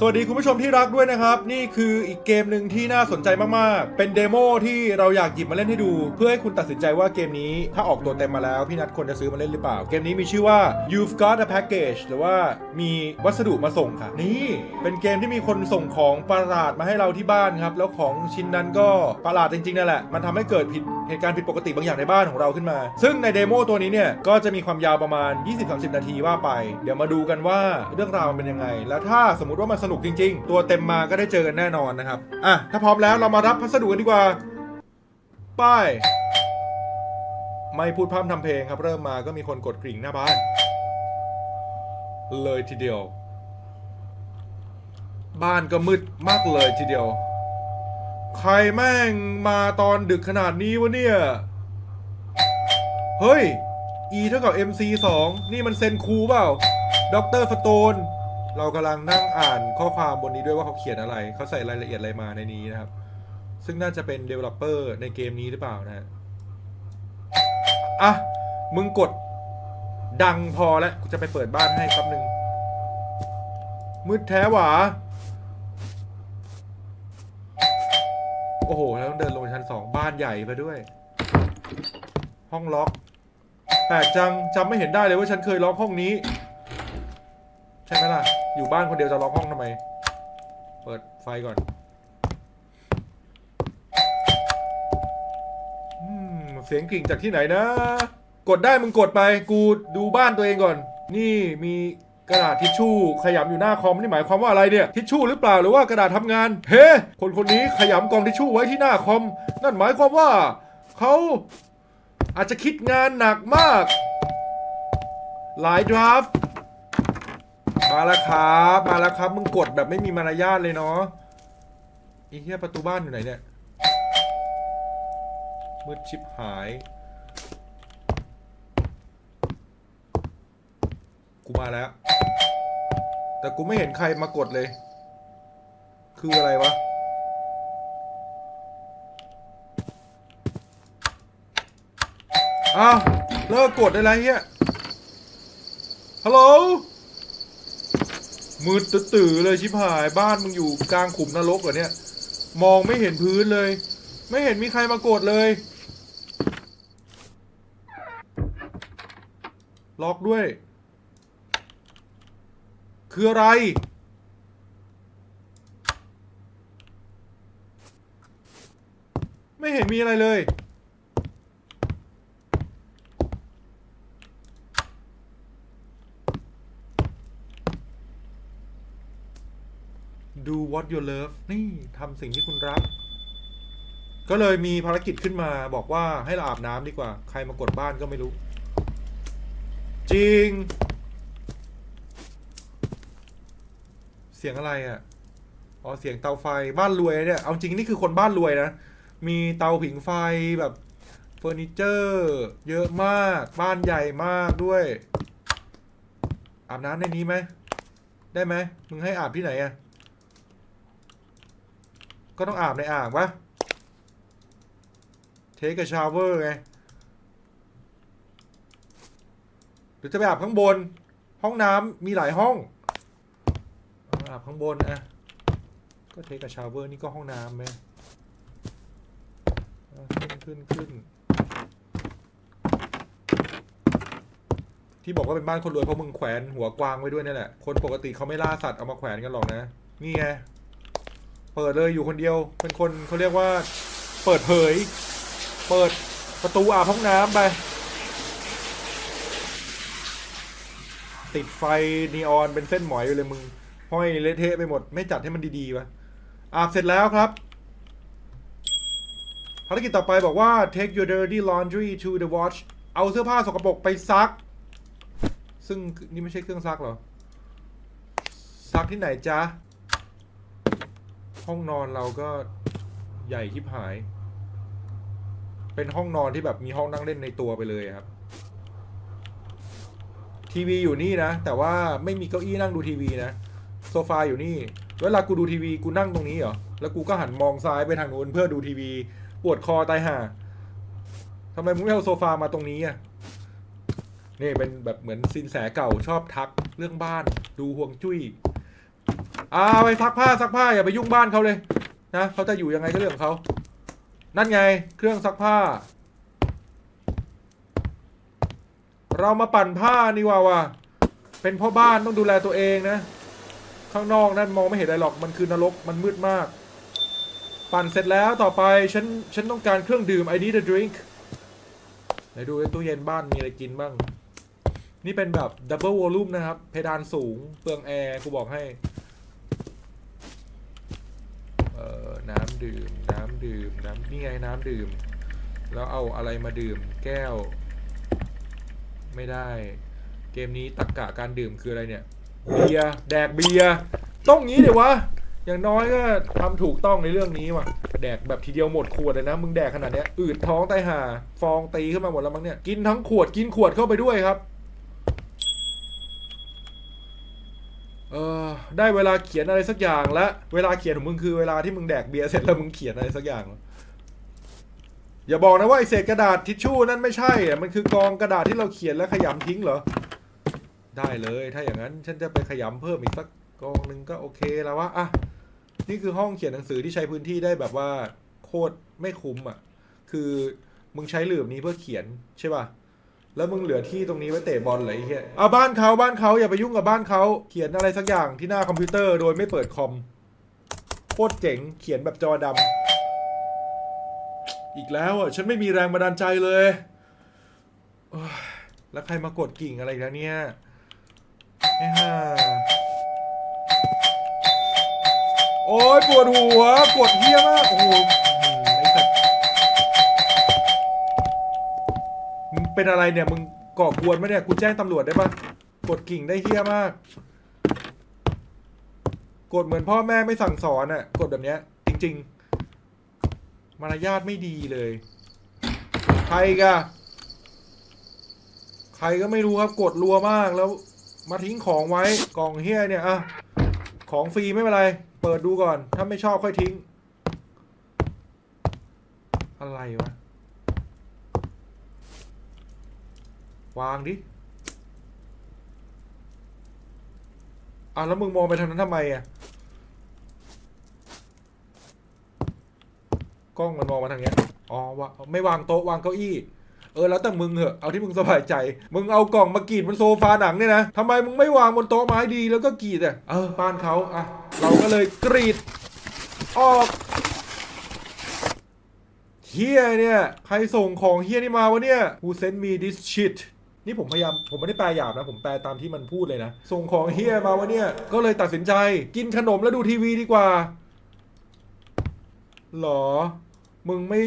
สวัสดีคุณผู้ชมที่รักด้วยนะครับ นี่คืออีกเกมหนึ่งที่น่าสนใจมากๆ เป็นเดโมที่เราอยากหยิบมาเล่นให้ดู เพื่อให้คุณตัดสินใจว่าเกมนี้ถ้าออกตัวเต็มมาแล้ว พี่นัทควรจะซื้อมาเล่นหรือเปล่า เกมนี้มีชื่อว่า You've Got a Package หรือว่ามีวัสดุมาส่งค่ะ นี่เป็นเกมที่มีคนส่งของประหลาดมาให้เราที่บ้านครับแล้วของชิ้นนั้นก็ประหลาดจริงๆนั่นแหละมันทำให้เกิดผิดเหตุการณ์ผิดปกติบางอย่างในบ้านของเราขึ้นมา ซึ่งในเดโมตัวนี้เนี่ยก็จะมีความยาวประมาณ 20-30 นาทีว่าไป เดี๋ยวมาดูกันว่าเรื่องราวมันเป็นยังไง แล้วถ้าสมมติว่ามันสนุกจริง ๆ ตัวเต็มมาก็ได้เจอกันแน่นอนนะครับ อะ ถ้าพร้อมแล้วเรามารับพัสดุกันดีกว่า ป้าย ไม่พูดพร่ำทำเพลงครับ เริ่มมาก็มีคนกดกริ่งหน้าบ้าน เลยทีเดียว บ้านก็มืดมากเลยทีเดียว ใครแม่งมาตอนดึกขนาดนี้วะเนี่ย เฮ้ย E เท่ากับ MC 2 นี่มันเซนคูเปล่าด็อกเตอร์สโตน เรากำลังนั่งอ่านข้อความบนนี้ด้วยว่าเขาเขียนอะไร เขาใส่รายละเอียดอะไรมาในนี้นะครับ ซึ่งน่าจะเป็น Developer ในเกมนี้หรือเปล่านะฮะอะ มึงกดดังพอแล้วกูจะไปเปิดบ้านให้แป๊บหนึ่งมืดแท้หวาโอ้โห แล้วต้องเดินลงชั้นสองบ้านใหญ่ไปด้วย ห้องล็อกแปลกจังจำไม่เห็นได้เลยว่าฉันเคยล็อกห้องนี้ ใช่ไหมล่ะ อยู่บ้านคนเดียวจะล็อกห้องทำไม เปิดไฟก่อนอืมเสียงกริ่งจากที่ไหนนะ กดได้มึงกดไป กูดูบ้านตัวเองก่อน นี่มีกระดาษทิชชู่ขยำอยู่หน้าคอมนี่หมายความว่าอะไรเนี่ย ทิชชู่หรือเปล่าหรือว่ากระดาษทำงาน เฮ้ คนคนนี้ขยำกองทิชชู่ไว้ที่หน้าคอม นั่นหมายความว่าเขาอาจจะคิดงานหนักมาก หลายดราฟต์ มาแล้วครับ มาแล้วครับ มึงกดแบบไม่มีมารยาทเลยเนาะไอีเหี้ยประตูบ้านอยู่ไหนเนี่ยมืดชิบหาย กูมาแล้ว แต่กูไม่เห็นใครมากดเลย คืออะไรวะอ้าวเลิกกดได้แล้วเฮียฮัลโหล มืดตื่อเลยชิบหายบ้านมึงอยู่กลางขุมนรกเหรอเนี่ย มองไม่เห็นพื้นเลย ไม่เห็นมีใครมากดเลย ล็อกด้วย คืออะไร ไม่เห็นมีอะไรเลย do what you love นี่ทำสิ่งที่คุณรัก ก็เลยมีภารกิจขึ้นมาบอกว่าให้เราอาบน้ำดีกว่า ใครมากดบ้านก็ไม่รู้ จริง เสียงอะไรอะ่ะ อ๋อ เสียงเตาไฟบ้านรวยเนี่ย เอาจริงนี่คือคนบ้านรวยนะ มีเตาผิงไฟแบบเฟอร์นิเจอร์ เยอะมาก บ้านใหญ่มากด้วย อาบน้ำในนี้ไหม ได้ไหม มึงให้อาบที่ไหนอะ ก็ต้องอาบในอ่างปะเทคกับชาวเวอร์ไง หรือจะไปอาบข้างบน ห้องน้ำมีหลายห้อง อาบข้างบนอะก็เทคกับชาวเวอร์นี่ก็ห้องน้ำไหมอะขึ้นขึ้นขึ้นที่บอกว่าเป็นบ้านคนรวยเพราะมึงแขวนหัวกวางไว้ด้วยนี่แหละ คนปกติเขาไม่ล่าสัตว์เอามาแขวนกันหรอกนะ นี่ไง เปิดเลยอยู่คนเดียว เป็นคนเขาเรียกว่า เปิดเผย เปิดประตูอาบห้องน้ำไป ติดไฟนีออนเป็นเส้นหมอยอยู่เลยมึง ห้อยเละเทะไปหมด ไม่จัดให้มันดีๆวะอาบเสร็จแล้วครับภารกิจต่อไปบอกว่า take your dirty laundry to the wash เอาเสื้อผ้าสกปรกไปซัก ซึ่งนี่ไม่ใช่เครื่องซักหรอ ซักที่ไหนจ๊ะ ห้องนอนเราก็ใหญ่ที่หาย เป็นห้องนอนที่แบบมีห้องนั่งเล่นในตัวไปเลยครับ ทีวีอยู่นี่นะ แต่ว่าไม่มีเก้าอี้นั่งดูทีวีนะ โซฟาอยู่นี่ เวลากูดูทีวีกูนั่งตรงนี้เหรอ แล้วกูก็หันมองซ้ายไปทางนู้นเพื่อดูทีวี ปวดคอตายห่าทำไมมึงไม่เอาโซฟามาตรงนี้อะนี่เป็นแบบเหมือนซินแสเก่าชอบทักเรื่องบ้าน ดูห่วงจุ้ย อ่าไปซักผ้าซักผ้าอย่าไปยุ่งบ้านเขาเลยนะเขาจะอยู่ยังไงก็เรื่องของเขานั่นไงเครื่องซักผ้า เรามาปั่นผ้านี่ว่าว่ะเป็นพ่อบ้านต้องดูแลตัวเองนะ ข้างนอกนั่นมองไม่เห็นอะไรหรอกมันคือนรกมันมืดมาก ปั่นเสร็จแล้วต่อไปฉันฉันต้องการเครื่องดื่ม I need a drink ไหนดูในตู้เย็นบ้านมีอะไรกินบ้าง นี่เป็นแบบดับเบิลวอลลุ่มนะครับ เพดานสูงเปลืองแอร์กูบอกให้ อน้ำดื่ม น้ำดื่ม น้ำนี่ไงน้ำดื่ม แล้วเอาอะไรมาดื่ม แก้ว ไม่ได้ เกมนี้ตักกะการดื่มคืออะไรเนี่ย เบียร์ แดกเบียร์ ต้องงี้เดี๋ยววะ อย่างน้อยก็ทำถูกต้องในเรื่องนี้ว่ะ แดกแบบทีเดียวหมดขวดเลยนะ มึงแดกขนาดเนี้ย อืดท้องไตห่า ฟองตีขึ้นมาหมดแล้วมั้งเนี่ย กินทั้งขวด กินขวดเข้าไปด้วยครับ เออได้เวลาเขียนอะไรสักอย่างแล้วเวลาเขียนของมึงคือเวลาที่มึงแดกเบียร์เสร็จแล้วมึงเขียนอะไรสักอย่าง อย่าบอกนะว่าไอเศษกระดาษทิชชู่นั่นไม่ใช่อะมันคือกองกระดาษที่เราเขียนแล้วขยำทิ้งเหรอ ได้เลย ถ้าอย่างนั้นฉันจะไปขยำเพิ่มอีกสักกองหนึ่งก็โอเคแล้ววะอะนี่คือห้องเขียนหนังสือที่ใช้พื้นที่ได้แบบว่าโคตรไม่คุ้มอะ คือมึงใช้เหลือบนี้เพื่อเขียนใช่ป่ะ แล้วมึงเหลือที่ตรงนี้ไว้เตะบอลเหรอไอ้เหี้ยเอาบ้านเขาบ้านเขาอย่าไปยุ่งกับบ้านเขาเขียนอะไรสักอย่างที่หน้าคอมพิวเตอร์โดยไม่เปิดคอมโคตรเจ๋งเขียนแบบจอดำอีกแล้วอะฉันไม่มีแรงบันดาลใจเลยแล้วใครมากดกิ่งอะไรแล้วเนี่ยไอ้ห่าโอ้ยปวดหัวกดเฮี้ยมากโอ้โห เป็นอะไรเนี่ยมึงก่อกวนไหมเนี่ยกูแจ้งตำรวจได้ปะกดกิ่งได้เฮี้ยมาก กดเหมือนพ่อแม่ไม่สั่งสอนอะ กดแบบเนี้ย จริง ๆ มารยาทไม่ดีเลย ใครกะใครก็ไม่รู้ครับกดรัวมากแล้วมาทิ้งของไว้กล่องเฮียเนี่ยอะของฟรีไม่เป็นไร เปิดดูก่อน ถ้าไม่ชอบค่อยทิ้ง อะไรวะ วางดิอะแล้วมึงมองไปทางนั้นทำไมอะกล้องมันมองมาทางเนี้ยอ๋อว่าไม่วางโต๊ะวางเก้าอี้ เออแล้วแต่มึงเหอะ เอาที่มึงสบายใจ มึงเอากล่องมากรีดบนโซฟาหนังเนี่ยนะทำไมมึงไม่วางบนโต๊ะไม้ดีแล้วก็กรีดอะ เออบ้านเขาอะ เราก็เลยกรีด ออกเฮียเนี่ย ใครส่งของเฮียนี่มาวะเนี่ย Who sent me this shit นี่ผมพยายามผมไม่ได้แปลหยาบนะ ผมแปลตามที่มันพูดเลยนะ ส่งของเฮียมาวะเนี่ย ก็เลยตัดสินใจกินขนมแล้วดูทีวีดีกว่าหรอ มึงไม่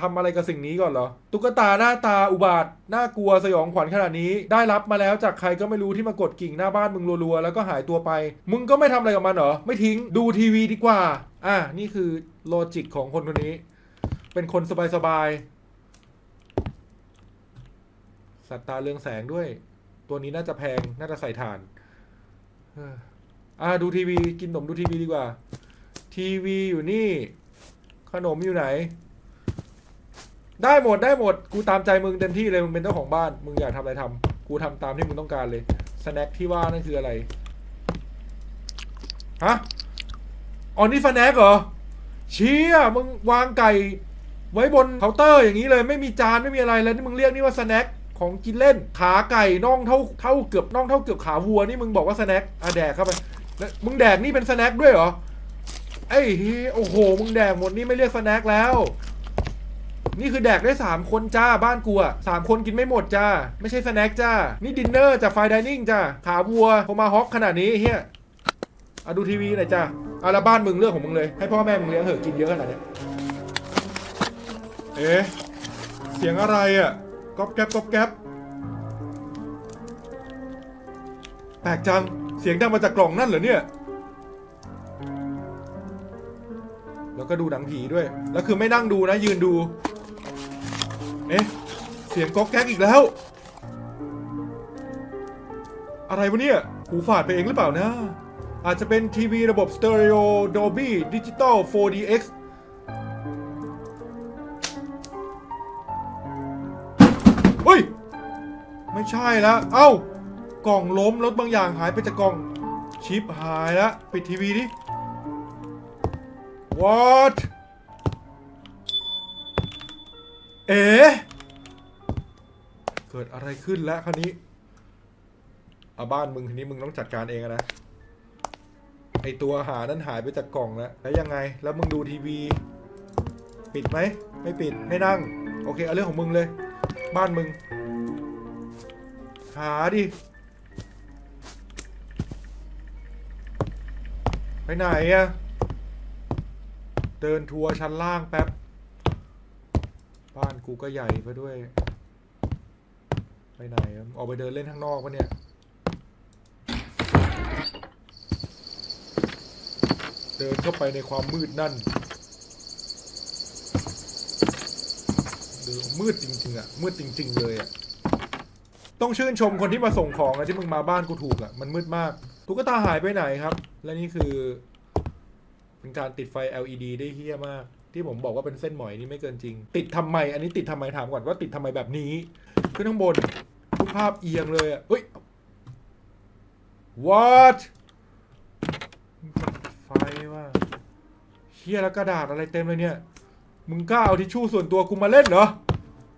ทำอะไรกับสิ่งนี้ก่อนเหรอ ตุ๊กตาหน้าตาอุบาทน่ากลัวสยองขวัญขนาดนี้ ได้รับมาแล้วจากใครก็ไม่รู้ที่มากดกิ่งหน้าบ้านมึงรัวๆ แล้วก็หายตัวไป มึงก็ไม่ทำอะไรกับมันเหรอ ไม่ทิ้งดูทีวีดีกว่า อะนี่คือโลจิกของคนคนนี้ เป็นคนสบายๆ สัตว์ตาเรืองแสงด้วย ตัวนี้น่าจะแพง น่าจะใส่ถ่านเอออะดูทีวี กินขนมดูทีวีดีกว่า ทีวีอยู่นี่ ขนมอยู่ไหน ได้หมดได้หมด กูตามใจมึงเต็มที่เลย มึงเป็นเจ้าของบ้าน มึงอยากทำอะไรทำ กูทำตามที่มึงต้องการเลย สแน็คที่ว่านั่นคืออะไร ฮะอ๋อนี่สแน็คเหรอ เชี่ย มึงวางไก่ไว้บนเคาน์เตอร์อย่างนี้เลย ไม่มีจานไม่มีอะไรแล้วนี่มึงเรียกนี่ว่าสแน็ค ของกินเล่น ขาไก่น่องเท่าเท่าเกือบน่องเท่าเกือบขาวัวนี่มึงบอกว่าสแน็คอะแดกเข้าไปแล้วมึงแดกนี่เป็นสแน็คด้วยเหรอไอ้เฮ้โอ้โหมึงแดกหมดนี่ไม่เรียกสแน็คแล้ว นี่คือแดกได้สามคนจ้าบ้านกูอะสามคนกินไม่หมดจ้า ไม่ใช่สแน็คจ้า นี่ดินเนอร์จากไฟดิเนิ่งจ้าขาวัวโทมาฮอกขนาดนี้เฮียอะดูทีวีหน่อยจ้าอะแล้วบ้านมึงเรื่องของมึงเลย ให้พ่อแม่มึงเลี้ยงเหอะกินเยอะขนาดเนี้ยเอ๊ะเสียงอะไรอะ ก๊อบแก๊บก๊อบแก๊บแปลกจัง เสียงดังมาจากกล่องนั่นเหรอเนี่ย แล้วก็ดูหนังผีด้วย แล้วคือไม่นั่งดูนะยืนดู เอ๊ะ เสียงก๊อกแก๊กอีกแล้ว อะไรวะเนี่ย หูฝาดไปเองหรือเปล่านะ อาจจะเป็นทีวีระบบ Stereo Dolby Digital 4DX ใช่แล้วเอ้ากล่องล้มแล้วบางอย่างหายไปจากกล่องชิปหายและปิดทีวีดิ what เอ๋เกิดอะไรขึ้นแล้วคราวนี้เอาบ้านมึงทีนี้มึงต้องจัดการเองนะไอตัวหานั้นหายไปจากกล่องแล้วแล้วยังไงแล้วมึงดูทีวี ปิดไหมไม่ปิดไม่นั่ง โอเคเอาเรื่องของมึงเลย บ้านมึง หาดิ ไปไหนอะเดินทัวร์ชั้นล่างแป๊บ บ้านกูก็ใหญ่ไปด้วย ไปไหนอะออกไปเดินเล่นข้างนอกปะเนี่ยเดินเข้าไปในความมืดนั่นเดินมืดจริงๆอะมืดจริง ๆ เลยอะ ต้องชื่นชมคนที่มาส่งของนะที่มึงมาบ้านกูถูกอะมันมืดมากตุ๊กตาหายไปไหนครับ และนี่คือ เป็นการติดไฟ LED ได้เฮี้ยมาก ที่ผมบอกว่าเป็นเส้นหมอยนี่ไม่เกินจริง ติดทำไม อันนี้ติดทำไมถามก่อนว่าติดทำไมแบบนี้ขึ้นข้างบนรูปภาพเอียงเลยอะเฮ้ย what ไฟว่าเฮี้ยแล้วกระดาษอะไรเต็มเลยเนี่ย มึงกล้าเอาทิชชู่ส่วนตัวกูมาเล่นเหรอ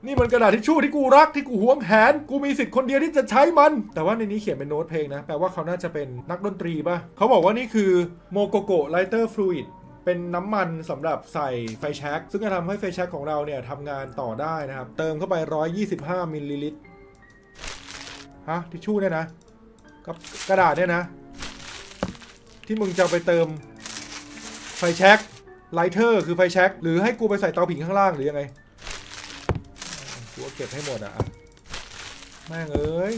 นี่มันกระดาษทิชชู่ที่กูรักที่กูหวงแหน กูมีสิทธิ์คนเดียวที่จะใช้มัน แต่ว่าในนี้เขียนเป็นโน้ตเพลงนะ แปลว่าเขาน่าจะเป็นนักดนตรีป่ะ เขาบอกว่านี่คือโมโกโกไลเตอร์ฟลูอิดเป็นน้ำมันสำหรับใส่ไฟแช็กซึ่งจะทำให้ไฟแช็กของเราเนี่ยทำงานต่อได้นะครับ เติมเข้าไป 125มิลลิลิตรฮะทิชชู่เนี่ยนะกับกระดาษเนี่ยนะ ที่มึงจะไปเติมไฟแช็กไลเตอร์คือไฟแช็กหรือให้กูไปใส่เตาผิงข้างล่างหรือยังไง เก็บให้หมดอะแม่งเอ้ย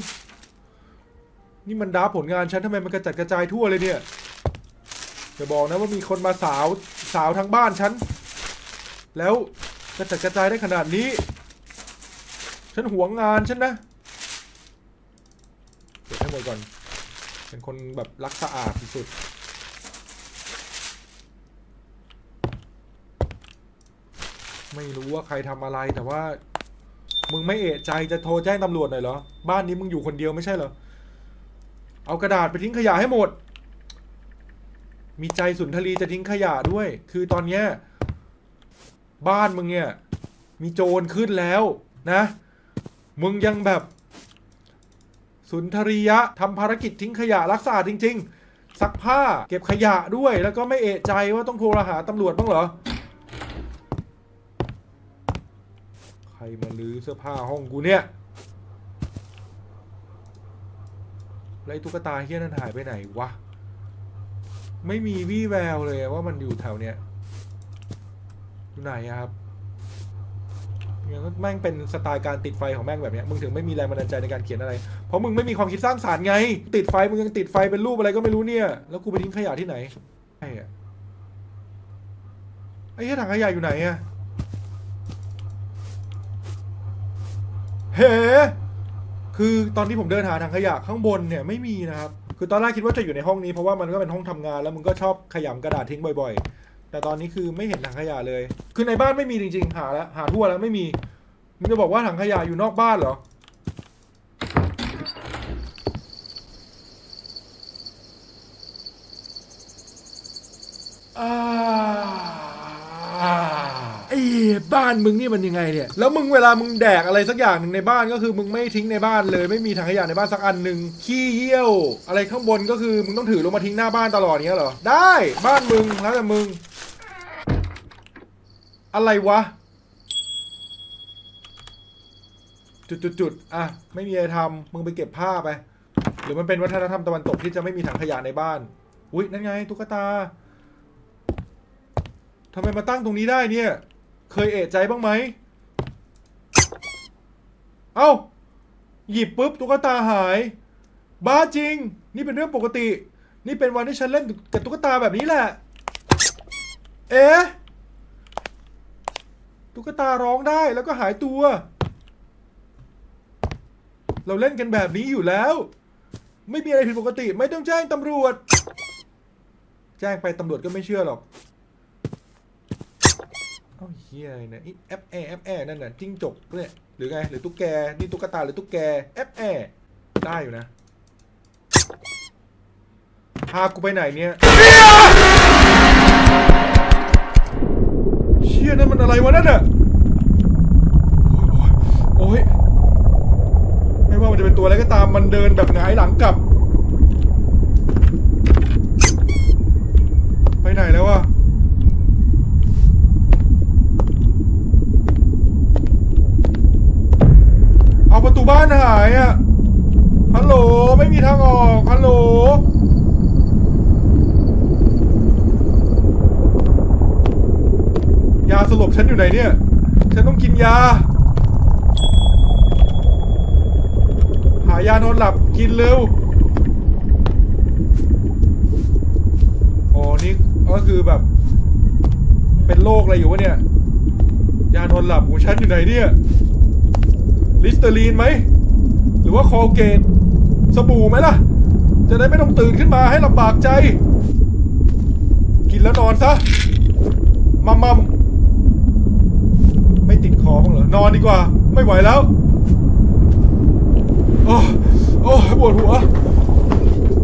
นี่มันดับผลงานฉันทำไมมันกระจัดกระจายทั่วเลยเนี่ยจะบอกนะว่ามีคนมาสาวสาวทั้งบ้านฉัน แล้วกระจัดกระจายได้ขนาดนี้ ฉันหวงงานฉันนะเก็บให้หมดก่อน เป็นคนแบบรักสะอาดที่สุดไม่รู้ว่าใครทำอะไรแต่ว่า มึงไม่เอะใจจะโทรแจ้งตำรวจหน่อยเหรอ บ้านนี้มึงอยู่คนเดียวไม่ใช่เหรอ เอากระดาษไปทิ้งขยะให้หมด มีใจสุนทรีจะทิ้งขยะด้วย คือตอนเนี้ยบ้านมึงเนี่ย มีโจรขึ้นแล้วนะ มึงยังแบบ สุนทรียะทำภารกิจทิ้งขยะรักษาจริง ๆ ซักผ้าเก็บขยะด้วย แล้วก็ไม่เอะใจว่าต้องโทรหาตำรวจบ้างเหรอ รมาลื้อเสื้อผ้าห้องกูเนี่ยแล้วไอ้ตุ๊กตาเฮี้ยนั้นหายไปไหนวะ ไม่มีวี่แววเลยว่ามันอยู่แถวเนี้ย อยู่ไหนอะครับเนี่ยแม่งเป็นสไตล์การติดไฟของแม่งแบบเนี้ย มึงถึงไม่มีแรงบันดาลใจในการเขียนอะไร เพราะมึงไม่มีความคิดสร้างสารรค์ไง ติดไฟมึงยังติดไฟเป็นรูปอะไรก็ไม่รู้เนี่ย แล้วกูไปทิ้งขยะที่ไหน ไอ้อะไอ้ถังขยะอยู่ไหนอะ เฮ้คือตอนที่ผมเดินหาถังขยะข้างบนเนี่ยไม่มีนะครับ คือตอนแรกคิดว่าจะอยู่ในห้องนี้เพราะว่ามันก็เป็นห้องทำงานแล้วมึงก็ชอบขยำกระดาษทิ้งบ่อย ๆ แต่ตอนนี้คือไม่เห็นถังขยะเลย คือในบ้านไม่มีจริงๆ หาแล้วหาทั่วแล้วไม่มี มึงจะบอกว่าถังขยะอยู่นอกบ้านเหรอ อ่า บ้านมึงนี่มันยังไงเนี่ย แล้วมึงเวลามึงแดกอะไรสักอย่างหนึ่งในบ้านก็คือมึงไม่ทิ้งในบ้านเลย ไม่มีถังขยะในบ้านสักอันหนึ่งขี้เยี่ยว อะไรข้างบนก็คือมึงต้องถือลงมาทิ้งหน้าบ้านตลอดเงี้ยเหรอ ได้บ้านมึงแล้วแต่มึง อะไรวะ จุดจุดจุดๆอะไม่มีอะไรทำมึงไปเก็บผ้าไป หรือมันเป็นวัฒนธรรมตะวันตกที่จะไม่มีถังขยะในบ้านอุ๊ยนั่นไงตุ๊กตาทำไมมาตั้งตรงนี้ได้เนี่ย เคยเอะใจบ้างไหม เอ้า หยิบปุ๊บตุ๊กตาหาย บ้าจริง นี่เป็นเรื่องปกติ นี่เป็นวันที่ฉันเล่นกับตุ๊กตาแบบนี้แหละ เอ๊ะ ตุ๊กตาร้องได้แล้วก็หายตัว เราเล่นกันแบบนี้อยู่แล้ว ไม่มีอะไรผิดปกติ ไม่ต้องแจ้งตำรวจ แจ้งไปตำรวจก็ไม่เชื่อหรอก อ้าเฮียอะไรเนี่ยแอปแอแอปแอนั่นน่ะจิ้งจกเนี่ยหรือไงหรือตุ๊กแกนี่ตุ๊กตาหรือตุ๊กแกแอปแอได้อยู่นะพากูไปไหนเนี่ยเชี่ยนั่นมันอะไรวะนั่นน่ะโอ้ยโอ้ยโอ้ยไม่ว่ามันจะเป็นตัวอะไรก็ตามมันเดินแบบหงายหลังกลับ ไปไหนแล้ววะ เอาประตูบ้านหายอะ ฮัลโหล ไม่มีทางออกฮัลโหลยาสลบฉันอยู่ไหนเนี่ย ฉันต้องกินยา หายานอนหลับกินเร็วอ๋อนี่ก็คือแบบ เป็นโรคอะไรอยู่วะเนี่ย ยานอนหลับของฉันอยู่ไหนเนี่ย ลิสเตอรีนไหม หรือว่าคอลเกต สบู่ไหมล่ะ จะได้ไม่ต้องตื่นขึ้นมาให้ลำบากใจ กินแล้วนอนซะ มัมมัมไม่ติดคอบ้างเหรอ นอนดีกว่า ไม่ไหวแล้ว โอ้โอ้ปวดหัว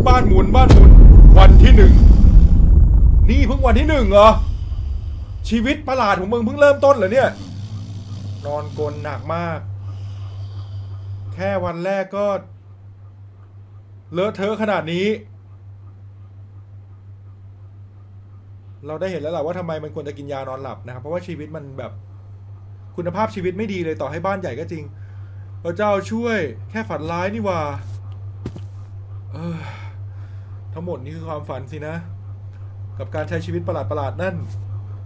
บ้านหมุนบ้านหมุน วันที่หนึ่ง นี่เพิ่งวันที่หนึ่งเหรอ ชีวิตประหลาดของมึงเพิ่งเริ่มต้นเหรอเนี่ย นอนกลนหนักมาก แค่วันแรกก็ เลอะเทอะขนาดนี้ เราได้เห็นแล้วแหละว่าทำไมมันควรจะกินยานอนหลับนะครับ เพราะว่าชีวิตมันแบบ คุณภาพชีวิตไม่ดีเลยต่อให้บ้านใหญ่ก็จริงพระเจ้าช่วย แค่ฝันร้ายนี่ว่าเออทั้งหมดนี่คือความฝันสินะ กับการใช้ชีวิตประหลาดๆนั่น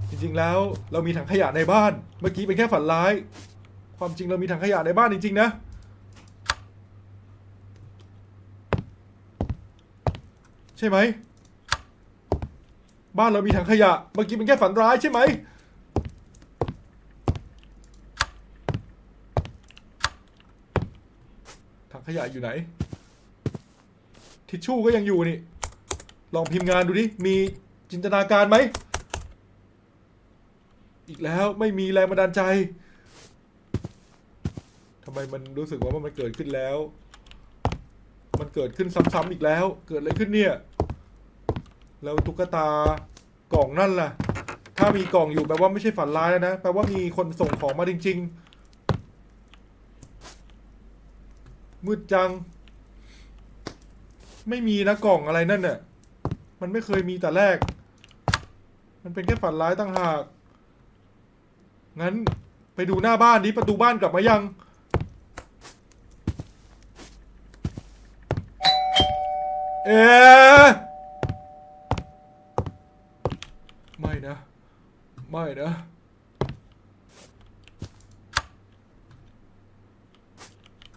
จริง ๆ แล้วเรามีถังขยะในบ้าน เมื่อกี้เป็นแค่ฝันร้าย ความจริงเรามีถังขยะในบ้านจริง ๆ นะ ใช่ไหม บ้านเรามีถังขยะ เมื่อกี้เป็นแค่ฝันร้ายใช่ไหม ถังขยะอยู่ไหน ทิชชู่ก็ยังอยู่นี่ ลองพิมพ์งานดูดิ มีจินตนาการไหม อีกแล้วไม่มีแรงบันดาลใจทำไมมันรู้สึกว่ามันเกิดขึ้นแล้ว มันเกิดขึ้นซ้ำๆอีกแล้ว เกิดอะไรขึ้นเนี่ย แล้วตุ๊กตากล่องนั่นล่ะ ถ้ามีกล่องอยู่แปลว่าไม่ใช่ฝันร้ายแล้วนะ แปลว่ามีคนส่งของมาจริง ๆ มืดจัง ไม่มีนะกล่องอะไรนั่นน่ะมันไม่เคยมีแต่แรก มันเป็นแค่ฝันร้ายต่างหาก งั้นไปดูหน้าบ้านนี้ประตูบ้านกลับมายังเอ๊ะไม่นะ ไม่นะ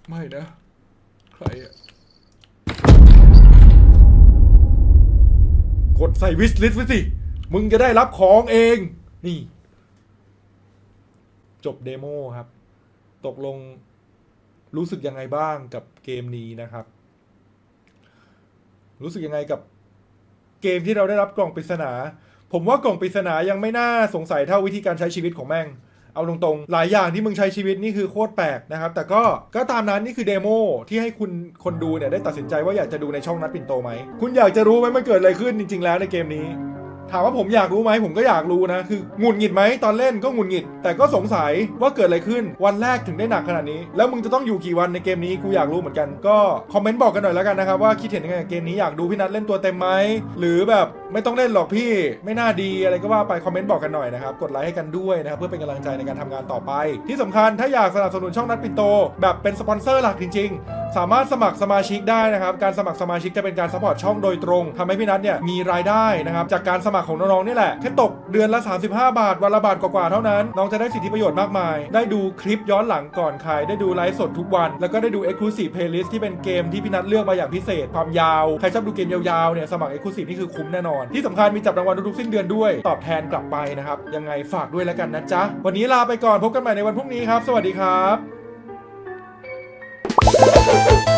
ไม่นะ ใครอะกดใส่วิสลิสไว้สิ มึงจะได้รับของเอง นี่ จบเดโมครับ ตกลงรู้สึกยังไงบ้างกับเกมนี้นะครับ รู้สึกยังไงกับเกมที่เราได้รับกล่องปริศนา ผมว่ากล่องปริศนายังไม่น่าสงสัยเท่าวิธีการใช้ชีวิตของแม่ง เอาตรงๆ หลายอย่างที่มึงใช้ชีวิตนี่คือโคตรแปลกนะครับ แต่ก็ก็ตามนั้นนี่คือเดโมที่ให้คุณคนดูเนี่ยได้ตัดสินใจว่าอยากจะดูในช่องนัดปิ่นโตไหม คุณอยากจะรู้ไหมมันเกิดอะไรขึ้นจริง ๆ แล้วในเกมนี้ ถามว่าผมอยากรู้ไหมผมก็อยากรู้นะ คือหงุดหงิดไหมตอนเล่นก็หงุดหงิด แต่ก็สงสัยว่าเกิดอะไรขึ้นวันแรกถึงได้หนักขนาดนี้ แล้วมึงจะต้องอยู่กี่วันในเกมนี้กูอยากรู้เหมือนกัน ก็คอมเมนต์บอกกันหน่อยแล้วกันนะครับว่าคิดเห็นยังไงกับเกมนี้อยากดูพี่นัทเล่นตัวเต็มไหมหรือแบบไม่ต้องเล่นหรอกพี่ ไม่น่าดีอะไรก็ว่าไปคอมเมนต์บอกกันหน่อยนะครับกดไลค์ให้กันด้วยนะครับเพื่อเป็นกำลังใจในการทำงานต่อไป ที่สำคัญถ้าอยากสนับสนุนช่องนัดปินโต แบบเป็นสปอนเซอร์หลักจริงๆ สามารถสมัครสมาชิกได้นะครับการสมัครสมาชิกจะเป็นการสปอร์ตช่องโดยตรงทำให้พี่นัทเนี่ยมีรายได้นะครับจากการสมัครของน้องๆนี่แหละแค่ตกเดือนละ 35 บาทวันละบาทกว่าๆเท่านั้นน้องจะได้สิทธิประโยชน์มากมาย ได้ดูคลิปย้อนหลังก่อนใครได้ดูไลฟ์สดทุกวัน แล้วก็ได้ดู Exclusive Playlist ที่เป็นเกมที่พี่นัทเลือกมาอย่างพิเศษความยาว ใครชอบดูเกมยาวๆเนี่ยสมัคร Exclusive นี่คือคุ้มแน่นอน ที่สำคัญมีจับรางวัลทุกๆสิ้นเดือนด้วย ตอบแทนกลับไปนะครับยังไงฝากด้วยแล้วกันนะจ๊ะวันนี้ลาไปก่อนพบกันใหม่ในวันพรุ่งนี้ครับ สวัสดีครับ Thank you.